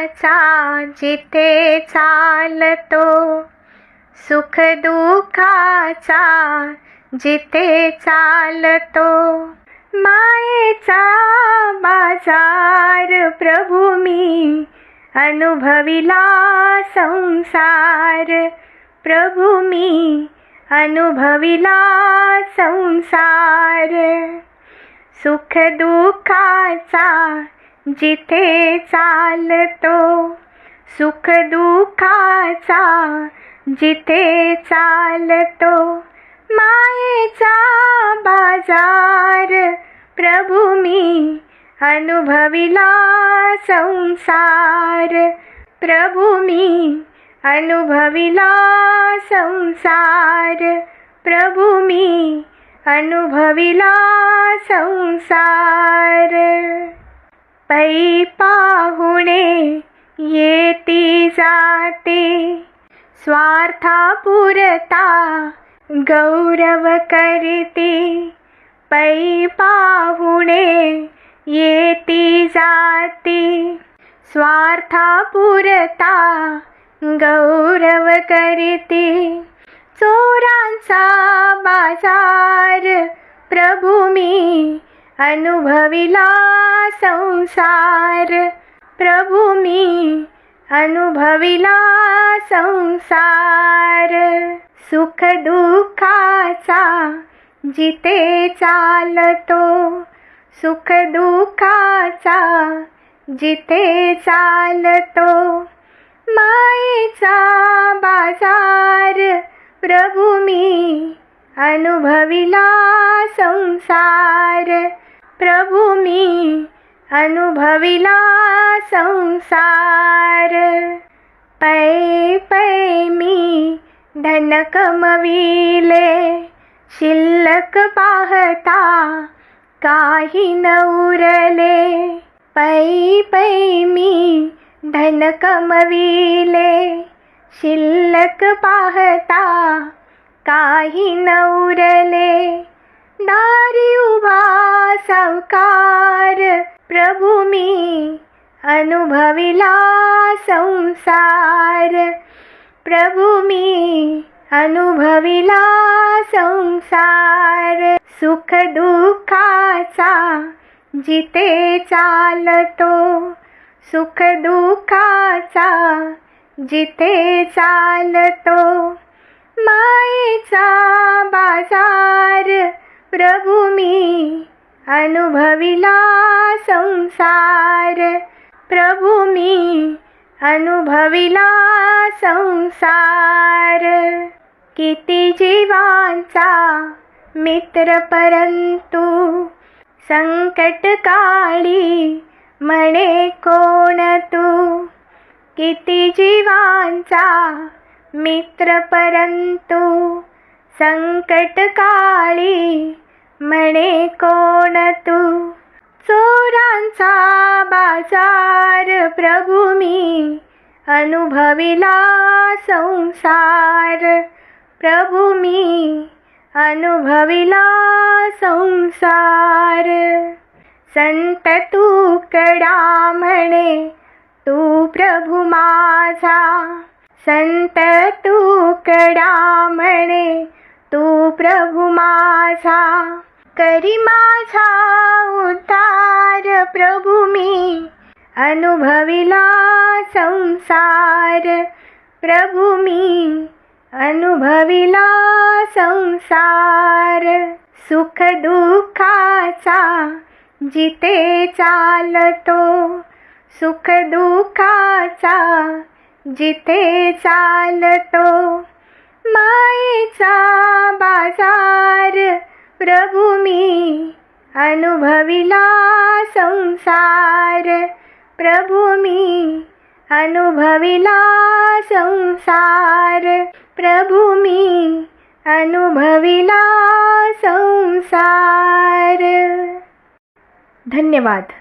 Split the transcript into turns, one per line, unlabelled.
दुःखाचा जिथे चालतो सुख दुःखाचा जिथे चालतो. मायेचा बाजार प्रभू मी अनुभविला संसार. प्रभू मी अनुभविला संसार. सुख दुःखाचा जिथे चालतो सुख दुःखाचा जिथे चालतो मायेचा बाजार प्रभू मी अनुभविला संसार. प्रभू मी अनुभविला संसार. प्रभू मी अनुभविला संसार. पै पाहुणे येती जाते. स्वार्थापुरता गौरव करते. पै पाहुणे येती जाते. स्वार्थापुरता गौरव करते. चोरांचा बाजार प्रभू मी अनुभविला. संसार। प्रभु मी अनुभविला संसार। सुख दुःखाचा जिथे चालतो सुख दुःखाचा जिथे चालतो। मायेचा बाजार प्रभू मी अनुभविला संसार। प्रभू मी अनुभविला संसार. पै पै मी धन कमविले शिल्लक पाहता काही न उरले पै पै मी धन कमविले शिल्लक पाहता काही न उरले दारी उभा सावकार अनुभविला संसार. प्रभू मी अनुभविला संसार. सुख दुःखाचा जिथे चालतो सुख दुःखाचा जिथे चालतो. मायेचा बाजार प्रभू मी अनुभविला संसार. प्रभू मी अनुभविला संसार. किती जीवांचा मित्र परंतु संकट काळी म्हणे कोण तू? किती जीवांचा मित्र परंतु संकट काळी म्हणे कोण तू? सार प्रभु मी अनुभविला संसार. प्रभु मी अनुभविला संसार. संत तू कडा म्हणे तू प्रभु माझा. संत तू कडा म्हणे तू प्रभु माझा. करी माझा प्रभु मी अनुभविला संसार. प्रभु मी अनुभविला संसार. सुख दुःखाचा जिथे चालतो सुख दुःखाचा जिथे चालतो. मायेचा बाजार प्रभू मी अनुभविला संसार। प्रभु मी अनुभविला संसार। प्रभु मी अनुभविला संसार। धन्यवाद।